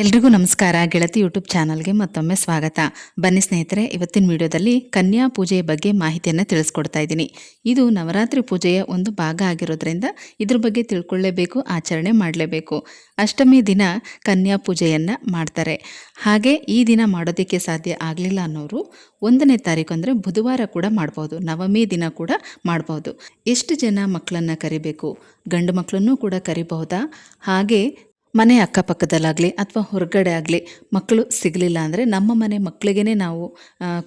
ಎಲ್ರಿಗೂ ನಮಸ್ಕಾರ. ಗೆಳತಿ ಯೂಟ್ಯೂಬ್ ಚಾನಲ್ಗೆ ಮತ್ತೊಮ್ಮೆ ಸ್ವಾಗತ. ಬನ್ನಿ ಸ್ನೇಹಿತರೆ, ಇವತ್ತಿನ ವಿಡಿಯೋದಲ್ಲಿ ಕನ್ಯಾ ಪೂಜೆಯ ಬಗ್ಗೆ ಮಾಹಿತಿಯನ್ನು ತಿಳಿಸ್ಕೊಡ್ತಾ ಇದ್ದೀನಿ. ಇದು ನವರಾತ್ರಿ ಪೂಜೆಯ ಒಂದು ಭಾಗ ಆಗಿರೋದ್ರಿಂದ ಇದ್ರ ಬಗ್ಗೆ ತಿಳ್ಕೊಳ್ಳೇಬೇಕು, ಆಚರಣೆ ಮಾಡಲೇಬೇಕು. ಅಷ್ಟಮಿ ದಿನ ಕನ್ಯಾ ಪೂಜೆಯನ್ನು ಮಾಡ್ತಾರೆ. ಹಾಗೆ ಈ ದಿನ ಮಾಡೋದಕ್ಕೆ ಸಾಧ್ಯ ಆಗಲಿಲ್ಲ ಅನ್ನೋರು ಒಂದನೇ ತಾರೀಕು ಅಂದರೆ ಬುಧವಾರ ಕೂಡ ಮಾಡ್ಬೋದು ನವಮಿ ದಿನ ಕೂಡ ಮಾಡ್ಬೋದು ಎಷ್ಟು ಜನ ಮಕ್ಕಳನ್ನು ಕರಿಬೇಕು? ಗಂಡು ಮಕ್ಕಳನ್ನೂ ಕೂಡ ಕರಿಬಹುದಾ? ಹಾಗೆ ಮನೆ ಅಕ್ಕಪಕ್ಕದಲ್ಲಾಗಲಿ ಅಥವಾ ಹೊರಗಡೆ ಆಗಲಿ ಮಕ್ಕಳು ಸಿಗಲಿಲ್ಲ ಅಂದರೆ ನಮ್ಮ ಮನೆ ಮಕ್ಕಳಿಗೇ ನಾವು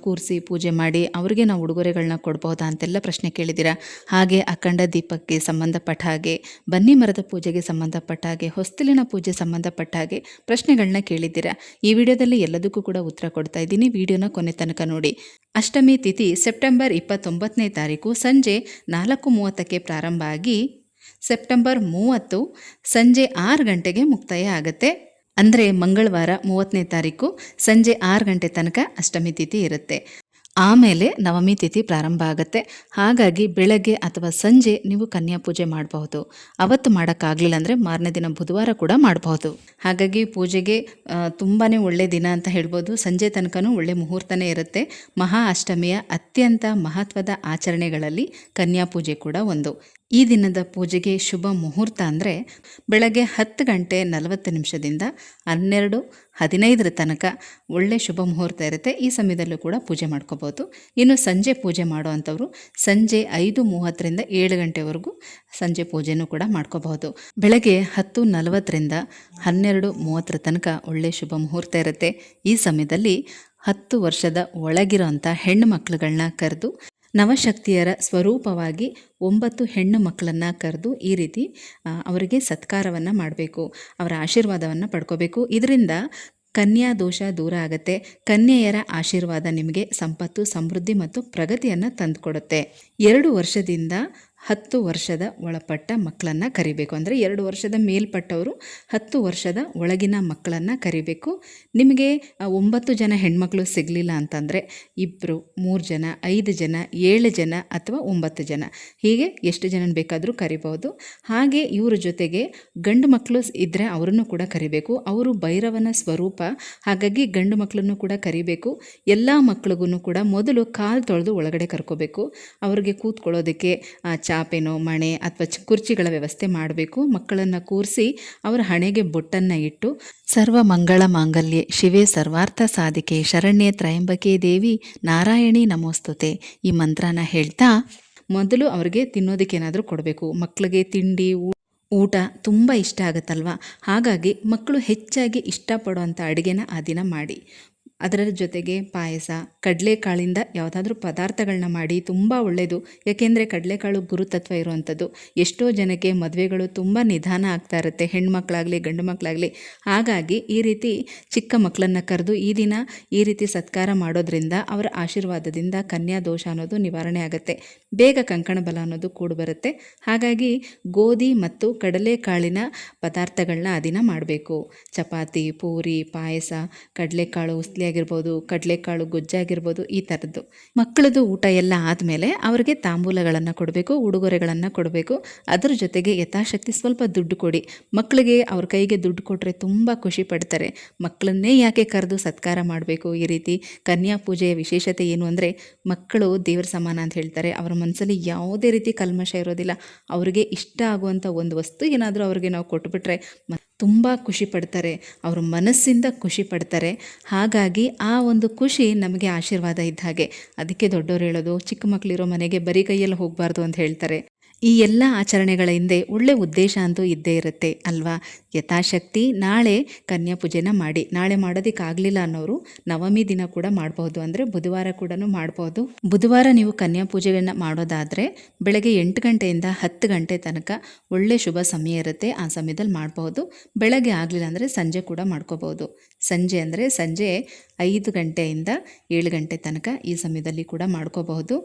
ಕೂರಿಸಿ ಪೂಜೆ ಮಾಡಿ ಅವ್ರಿಗೆ ನಾವು ಉಡುಗೊರೆಗಳನ್ನ ಕೊಡ್ಬೋದಾ ಅಂತೆಲ್ಲ ಪ್ರಶ್ನೆ ಕೇಳಿದ್ದೀರಾ ಹಾಗೆ ಅಖಂಡ ದೀಪಕ್ಕೆ ಸಂಬಂಧಪಟ್ಟ ಹಾಗೆ, ಬನ್ನಿ ಮರದ ಪೂಜೆಗೆ ಸಂಬಂಧಪಟ್ಟ ಹಾಗೆ, ಹೊಸ್ತಿಲಿನ ಪೂಜೆ ಸಂಬಂಧಪಟ್ಟ ಹಾಗೆ ಪ್ರಶ್ನೆಗಳನ್ನ ಕೇಳಿದ್ದೀರಾ. ಈ ವಿಡಿಯೋದಲ್ಲಿ ಎಲ್ಲದಕ್ಕೂ ಕೂಡ ಉತ್ತರ ಕೊಡ್ತಾ ಇದ್ದೀನಿ. ವಿಡಿಯೋನ ಕೊನೆ ತನಕ ನೋಡಿ. ಅಷ್ಟಮಿ ತಿಥಿ ಸೆಪ್ಟೆಂಬರ್ ಇಪ್ಪತ್ತೊಂಬತ್ತನೇ ತಾರೀಕು ಸಂಜೆ ನಾಲ್ಕು ಮೂವತ್ತಕ್ಕೆ ಪ್ರಾರಂಭ ಆಗಿ ಸೆಪ್ಟೆಂಬರ್ ಮೂವತ್ತು ಸಂಜೆ ಆರು ಗಂಟೆಗೆ ಮುಕ್ತಾಯ ಆಗುತ್ತೆ. ಅಂದರೆ ಮಂಗಳವಾರ ಮೂವತ್ತನೇ ತಾರೀಕು ಸಂಜೆ ಆರು ಗಂಟೆ ತನಕ ಅಷ್ಟಮಿ ತಿಥಿ ಇರುತ್ತೆ. ಆಮೇಲೆ ನವಮಿ ತಿಥಿ ಪ್ರಾರಂಭ ಆಗುತ್ತೆ. ಹಾಗಾಗಿ ಬೆಳಗ್ಗೆ ಅಥವಾ ಸಂಜೆ ನೀವು ಕನ್ಯಾ ಪೂಜೆ ಮಾಡಬಹುದು. ಅವತ್ತು ಮಾಡೋಕ್ಕಾಗಲಿಲ್ಲ ಅಂದರೆ ಮಾರನೇ ದಿನ ಬುಧವಾರ ಕೂಡ ಮಾಡಬಹುದು. ಹಾಗಾಗಿ ಪೂಜೆಗೆ ತುಂಬಾ ಒಳ್ಳೆಯ ದಿನ ಅಂತ ಹೇಳ್ಬೋದು. ಸಂಜೆ ತನಕನೂ ಒಳ್ಳೆ ಮುಹೂರ್ತನೇ ಇರುತ್ತೆ. ಮಹಾ ಅಷ್ಟಮಿಯ ಅತ್ಯಂತ ಮಹತ್ವದ ಆಚರಣೆಗಳಲ್ಲಿ ಕನ್ಯಾ ಪೂಜೆ ಕೂಡ ಒಂದು. ಈ ದಿನದ ಪೂಜೆಗೆ ಶುಭ ಮುಹೂರ್ತ ಅಂದರೆ ಬೆಳಗ್ಗೆ ಹತ್ತು ಗಂಟೆ ನಲವತ್ತು ನಿಮಿಷದಿಂದ ಹನ್ನೆರಡು, ಹದಿನೈದರ ತನಕ ಒಳ್ಳೆ ಶುಭ ಮುಹೂರ್ತ ಇರುತ್ತೆ. ಈ ಸಮಯದಲ್ಲೂ ಕೂಡ ಪೂಜೆ ಮಾಡ್ಕೋಬೋದು. ಇನ್ನು ಸಂಜೆ ಪೂಜೆ ಮಾಡುವಂಥವ್ರು ಸಂಜೆ ಐದು ಮೂವತ್ತರಿಂದ ಏಳು ಗಂಟೆವರೆಗೂ ಸಂಜೆ ಪೂಜೆನೂ ಕೂಡ ಮಾಡ್ಕೋಬಹುದು. ಬೆಳಗ್ಗೆ ಹತ್ತು ನಲವತ್ತರಿಂದ ಹನ್ನೆರಡು ಮೂವತ್ತರ ತನಕ ಒಳ್ಳೆ ಶುಭ ಮುಹೂರ್ತ ಇರುತ್ತೆ. ಈ ಸಮಯದಲ್ಲಿ ಹತ್ತು ವರ್ಷದ ಒಳಗಿರೋಂಥ ಹೆಣ್ಣು ಮಕ್ಕಳುಗಳನ್ನ ಕರೆದು ನವಶಕ್ತಿಯರ ಸ್ವರೂಪವಾಗಿ ಒಂಬತ್ತು ಹೆಣ್ಣು ಮಕ್ಕಳನ್ನು ಕರೆದು ಈ ರೀತಿ ಅವರಿಗೆ ಸತ್ಕಾರವನ್ನು ಮಾಡಬೇಕು, ಅವರ ಆಶೀರ್ವಾದವನ್ನು ಪಡ್ಕೋಬೇಕು. ಇದರಿಂದ ಕನ್ಯಾ ದೋಷ ದೂರ ಆಗುತ್ತೆ. ಕನ್ಯೆಯರ ಆಶೀರ್ವಾದ ನಿಮಗೆ ಸಂಪತ್ತು, ಸಮೃದ್ಧಿ ಮತ್ತು ಪ್ರಗತಿಯನ್ನು ತಂದುಕೊಡುತ್ತೆ. ಎರಡು ವರ್ಷದಿಂದ ಹತ್ತು ವರ್ಷದ ಒಳಪಟ್ಟ ಮಕ್ಕಳನ್ನು ಕರಿಬೇಕು. ಅಂದರೆ ಎರಡು ವರ್ಷದ ಮೇಲ್ಪಟ್ಟವರು ಹತ್ತು ವರ್ಷದ ಒಳಗಿನ ಮಕ್ಕಳನ್ನು ಕರಿಬೇಕು. ನಿಮಗೆ ಒಂಬತ್ತು ಜನ ಹೆಣ್ಮಕ್ಳು ಸಿಗಲಿಲ್ಲ ಅಂತಂದರೆ ಇಬ್ಬರು ಮೂರು ಜನ, ಐದು ಜನ, ಏಳು ಜನ ಅಥವಾ ಒಂಬತ್ತು ಜನ. ಹೀಗೆ ಎಷ್ಟು ಜನ ಬೇಕಾದರೂ ಕರಿಬೋದು ಹಾಗೆ ಇವರ ಜೊತೆಗೆ ಗಂಡು ಮಕ್ಕಳು ಇದ್ದರೆ ಅವರನ್ನು ಕೂಡ ಕರಿಬೇಕು. ಅವರು ಭೈರವನ ಸ್ವರೂಪ. ಹಾಗಾಗಿ ಗಂಡು ಮಕ್ಕಳನ್ನು ಕೂಡ ಕರಿಬೇಕು. ಎಲ್ಲ ಮಕ್ಕಳಿಗೂ ಕೂಡ ಮೊದಲು ಕಾಲು ತೊಳೆದು ಒಳಗಡೆ ಕರ್ಕೋಬೇಕು. ಅವರಿಗೆ ಕೂತ್ಕೊಳ್ಳೋದಕ್ಕೆ ಚಾಪೆನೋ, ಮಣೆ ಅಥವಾ ಕುರ್ಚಿಗಳ ವ್ಯವಸ್ಥೆ ಮಾಡಬೇಕು. ಮಕ್ಕಳನ್ನು ಕೂರಿಸಿ ಅವರ ಹಣೆಗೆ ಬೊಟ್ಟನ್ನು ಇಟ್ಟು ಸರ್ವ ಮಂಗಳ ಮಾಂಗಲ್ಯೆ, ಶಿವೆ ಸರ್ವಾರ್ಥ ಸಾಧಿಕೆ, ಶರಣ್ಯ ತ್ರಯಂಬಕೆ ದೇವಿ, ನಾರಾಯಣಿ ನಮೋಸ್ತುತೆ ಈ ಮಂತ್ರನ ಹೇಳ್ತಾ ಮೊದಲು ಅವ್ರಿಗೆ ತಿನ್ನೋದಕ್ಕೆ ಏನಾದರೂ ಕೊಡಬೇಕು. ಮಕ್ಕಳಿಗೆ ತಿಂಡಿ ಊಟ ತುಂಬ ಇಷ್ಟ ಆಗುತ್ತಲ್ವ? ಹಾಗಾಗಿ ಮಕ್ಕಳು ಹೆಚ್ಚಾಗಿ ಇಷ್ಟಪಡುವಂಥ ಅಡುಗೆನ ಆ ದಿನ ಮಾಡಿ. ಅದರ ಜೊತೆಗೆ ಪಾಯಸ, ಕಡಲೆಕಾಳಿಂದ ಯಾವುದಾದ್ರೂ ಪದಾರ್ಥಗಳನ್ನ ಮಾಡಿ ತುಂಬ ಒಳ್ಳೆಯದು ಯಾಕೆಂದರೆ ಕಡಲೆಕಾಳು ಗುರುತತ್ವ ಇರುವಂಥದ್ದು. ಎಷ್ಟೋ ಜನಕ್ಕೆ ಮದುವೆಗಳು ತುಂಬ ನಿಧಾನ ಆಗ್ತಾ ಇರುತ್ತೆ. ಹೆಣ್ಮಕ್ಳಾಗಲಿ, ಗಂಡು ಮಕ್ಕಳಾಗಲಿ ಹಾಗಾಗಿ ಈ ರೀತಿ ಚಿಕ್ಕ ಮಕ್ಕಳನ್ನು ಕರೆದು ಈ ದಿನ ಈ ರೀತಿ ಸತ್ಕಾರ ಮಾಡೋದ್ರಿಂದ ಅವರ ಆಶೀರ್ವಾದದಿಂದ ಕನ್ಯಾ ದೋಷ ಅನ್ನೋದು ನಿವಾರಣೆ ಆಗುತ್ತೆ. ಬೇಗ ಕಂಕಣ ಬಲ ಅನ್ನೋದು ಕೂಡ ಬರುತ್ತೆ. ಹಾಗಾಗಿ ಗೋಧಿ ಮತ್ತು ಕಡಲೆಕಾಳಿನ ಪದಾರ್ಥಗಳನ್ನ ಆ ದಿನ ಮಾಡಬೇಕು. ಚಪಾತಿ, ಪೂರಿ, ಪಾಯಸ, ಕಡಲೆಕಾಳು ಉಸ್ಲಿ ಆಗಿರ್ಬೋದು, ಕಡಲೆಕಾಳು ಗೊಜ್ಜಾಗಿರ್ಬೋದು ಈ ಥರದ್ದು. ಮಕ್ಕಳದು ಊಟ ಎಲ್ಲ ಆದಮೇಲೆ ಅವರಿಗೆ ತಾಂಬೂಲಗಳನ್ನು ಕೊಡಬೇಕು, ಉಡುಗೊರೆಗಳನ್ನು ಕೊಡಬೇಕು. ಅದರ ಜೊತೆಗೆ ಯಥಾಶಕ್ತಿ ಸ್ವಲ್ಪ ದುಡ್ಡು ಕೊಡಿ. ಮಕ್ಕಳಿಗೆ ಅವ್ರ ಕೈಗೆ ದುಡ್ಡು ಕೊಟ್ಟರೆ ತುಂಬ ಖುಷಿ ಪಡ್ತಾರೆ. ಮಕ್ಕಳನ್ನೇ ಯಾಕೆ ಕರೆದು ಸತ್ಕಾರ ಮಾಡಬೇಕು? ಈ ರೀತಿ ಕನ್ಯಾ ಪೂಜೆಯ ವಿಶೇಷತೆ ಏನು ಅಂದರೆ, ಮಕ್ಕಳು ದೇವರ ಸಮಾನ ಅಂತ ಹೇಳ್ತಾರೆ. ಅವರ ಮನಸ್ಸಲ್ಲಿ ಯಾವುದೇ ರೀತಿ ಕಲ್ಮಶ ಇರೋದಿಲ್ಲ. ಅವರಿಗೆ ಇಷ್ಟ ಆಗುವಂಥ ಒಂದು ವಸ್ತು ಏನಾದರೂ ಅವ್ರಿಗೆ ನಾವು ಕೊಟ್ಬಿಟ್ರೆ ತುಂಬ ಖುಷಿ ಪಡ್ತಾರೆ. ಅವ್ರ ಮನಸ್ಸಿಂದ ಖುಷಿ ಪಡ್ತಾರೆ. ಹಾಗಾಗಿ ಆ ಒಂದು ಖುಷಿ ನಮಗೆ ಆಶೀರ್ವಾದ ಇದ್ದ ಹಾಗೆ. ಅದಕ್ಕೆ ದೊಡ್ಡವರು ಹೇಳೋದು, ಚಿಕ್ಕ ಮಕ್ಕಳಿರೋ ಮನೆಗೆ ಬರಿ ಕೈಯಲ್ಲಿ ಹೋಗಬಾರ್ದು ಅಂತ ಹೇಳ್ತಾರೆ. ಈ ಎಲ್ಲ ಆಚರಣೆಗಳ ಹಿಂದೆ ಒಳ್ಳೆ ಉದ್ದೇಶ ಅಂತೂ ಇದ್ದೇ ಇರುತ್ತೆ, ಅಲ್ವಾ? ಯಥಾಶಕ್ತಿ ನಾಳೆ ಕನ್ಯಾ ಪೂಜೆನ ಮಾಡಿ. ನಾಳೆ ಮಾಡೋದಕ್ಕಾಗಲಿಲ್ಲ ಅನ್ನೋರು ನವಮಿ ದಿನ ಕೂಡ ಮಾಡಬಹುದು. ಅಂದರೆ ಬುಧವಾರ ಕೂಡ ಮಾಡಬಹುದು. ಬುಧವಾರ ನೀವು ಕನ್ಯಾ ಪೂಜೆಯನ್ನು ಮಾಡೋದಾದರೆ ಬೆಳಗ್ಗೆ ಎಂಟು ಗಂಟೆಯಿಂದ ಹತ್ತು ಗಂಟೆ ತನಕ ಒಳ್ಳೆ ಶುಭ ಸಮಯ ಇರುತ್ತೆ. ಆ ಸಮಯದಲ್ಲಿ ಮಾಡಬಹುದು. ಬೆಳಗ್ಗೆ ಆಗಲಿಲ್ಲ ಅಂದರೆ ಸಂಜೆ ಕೂಡ ಮಾಡ್ಕೋಬಹುದು. ಸಂಜೆ ಅಂದರೆ ಸಂಜೆ ಐದು ಗಂಟೆಯಿಂದ ಏಳು ಗಂಟೆ ತನಕ ಈ ಸಮಯದಲ್ಲಿ ಕೂಡ ಮಾಡ್ಕೋಬಹುದು.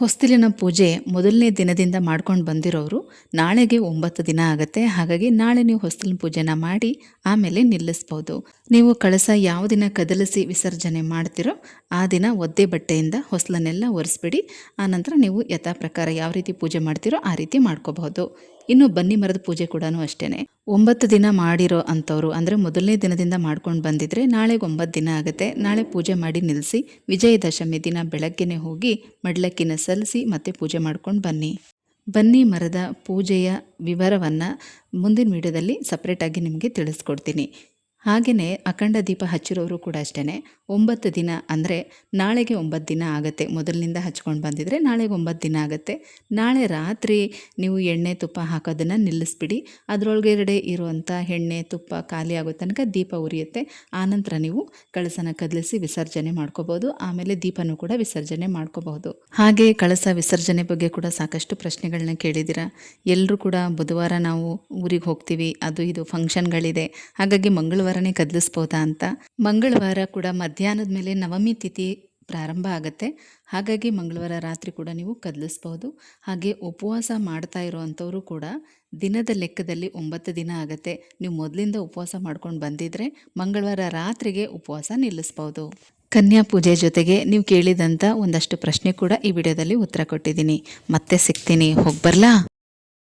ಹೊಸ್ತಿಲಿನ ಪೂಜೆ ಮೊದಲನೇ ದಿನದಿಂದ ಮಾಡ್ಕೊಂಡು ಬಂದಿರೋರು ನಾಳೆಗೆ ಒಂಬತ್ತು ದಿನ ಆಗುತ್ತೆ. ಹಾಗಾಗಿ ನಾಳೆ ನೀವು ಹೊಸ್ತಿಲಿನ ಪೂಜೆನ ಮಾಡಿ ಆಮೇಲೆ ನಿಲ್ಲಿಸ್ಬೋದು. ನೀವು ಕಳಸ ಯಾವ ದಿನ ಕದಲಿಸಿ ವಿಸರ್ಜನೆ ಮಾಡ್ತಿರೋ ಆ ದಿನ ಒದ್ದೆ ಬಟ್ಟೆಯಿಂದ ಹೊಸ್ಲನ್ನೆಲ್ಲ ಒರೆಸ್ಬಿಡಿ. ಆನಂತರ ನೀವು ಯಥಾ ಪ್ರಕಾರ ಯಾವ ರೀತಿ ಪೂಜೆ ಮಾಡ್ತಿರೋ ಆ ರೀತಿ ಮಾಡ್ಕೋಬಹುದು. ಇನ್ನು ಬನ್ನಿ ಮರದ ಪೂಜೆ ಕೂಡ ಅಷ್ಟೇ ಒಂಬತ್ತು ದಿನ ಮಾಡಿರೋ ಅಂಥವ್ರು, ಅಂದರೆ ಮೊದಲನೇ ದಿನದಿಂದ ಮಾಡ್ಕೊಂಡು ಬಂದಿದ್ರೆ ನಾಳೆಗೆ ಒಂಬತ್ತು ದಿನ ಆಗುತ್ತೆ. ನಾಳೆ ಪೂಜೆ ಮಾಡಿ ನಿಲ್ಲಿಸಿ ವಿಜಯದಶಮಿ ದಿನ ಬೆಳಗ್ಗೆನೆ ಹೋಗಿ ಮಡ್ಲಕ್ಕಿನ ಸಲ್ಲಿಸಿ ಮತ್ತೆ ಪೂಜೆ ಮಾಡ್ಕೊಂಡು ಬನ್ನಿ. ಬನ್ನಿ ಮರದ ಪೂಜೆಯ ವಿವರವನ್ನು ಮುಂದಿನ ವಿಡಿಯೋದಲ್ಲಿ ಸಪ್ರೇಟಾಗಿ ನಿಮಗೆ ತಿಳಿಸ್ಕೊಡ್ತೀನಿ. ಹಾಗೆಯೇ ಅಖಂಡ ದೀಪ ಹಚ್ಚಿರೋರು ಕೂಡ ಅಷ್ಟೇ ಒಂಬತ್ತು ದಿನ ಅಂದರೆ ನಾಳೆಗೆ ಒಂಬತ್ತು ದಿನ ಆಗುತ್ತೆ. ಮೊದಲಿನಿಂದ ಹಚ್ಕೊಂಡು ಬಂದಿದ್ರೆ ನಾಳೆಗೆ ಒಂಬತ್ತು ದಿನ ಆಗುತ್ತೆ. ನಾಳೆ ರಾತ್ರಿ ನೀವು ಎಣ್ಣೆ ತುಪ್ಪ ಹಾಕೋದನ್ನು ನಿಲ್ಲಿಸ್ಬಿಡಿ. ಅದರೊಳಗಡೆ ಇರುವಂಥ ಎಣ್ಣೆ ತುಪ್ಪ ಖಾಲಿ ಆಗೋ ತನಕ ದೀಪ ಉರಿಯುತ್ತೆ. ಆನಂತರ ನೀವು ಕಳಸನ ಕದಲಿಸಿ ವಿಸರ್ಜನೆ ಮಾಡ್ಕೋಬೋದು ಆಮೇಲೆ ದೀಪನೂ ಕೂಡ ವಿಸರ್ಜನೆ ಮಾಡ್ಕೋಬಹುದು. ಹಾಗೆ ಕಳಸ ವಿಸರ್ಜನೆ ಬಗ್ಗೆ ಕೂಡ ಸಾಕಷ್ಟು ಪ್ರಶ್ನೆಗಳನ್ನ ಕೇಳಿದ್ದೀರಾ ಎಲ್ಲರೂ ಕೂಡ ಬುಧವಾರ ನಾವು ಊರಿಗೆ ಹೋಗ್ತೀವಿ. ಅದು ಇದು ಫಂಕ್ಷನ್ಗಳಿದೆ. ಹಾಗಾಗಿ ಮಂಗಳವಾರನೇ ಕದಲಿಸ್ಬೋದಾ ಅಂತ. ಮಂಗಳವಾರ ಕೂಡ ಮಧ್ಯಾಹ್ನದ ಮೇಲೆ ನವಮಿ ತಿಥಿ ಪ್ರಾರಂಭ ಆಗುತ್ತೆ. ಹಾಗಾಗಿ ಮಂಗಳವಾರ ರಾತ್ರಿ ಕೂಡ ನೀವು ಕದಲಿಸ್ಬೋದು. ಹಾಗೆ ಉಪವಾಸ ಮಾಡ್ತಾ ಇರೋವಂಥವರು ಕೂಡ ದಿನದ ಲೆಕ್ಕದಲ್ಲಿ ಒಂಬತ್ತು ದಿನ ಆಗುತ್ತೆ. ನೀವು ಮೊದಲಿಂದ ಉಪವಾಸ ಮಾಡ್ಕೊಂಡು ಬಂದಿದ್ರೆ ಮಂಗಳವಾರ ರಾತ್ರಿಗೆ ಉಪವಾಸ ನಿಲ್ಲಿಸ್ಬೋದು. ಕನ್ಯಾ ಪೂಜೆ ಜೊತೆಗೆ ನೀವು ಕೇಳಿದಂಥ ಒಂದಷ್ಟು ಪ್ರಶ್ನೆ ಕೂಡ ಈ ವಿಡಿಯೋದಲ್ಲಿ ಉತ್ತರ ಕೊಟ್ಟಿದ್ದೀನಿ. ಮತ್ತೆ ಸಿಗ್ತೀನಿ. ಹೋಗಿ ಬರಲಾ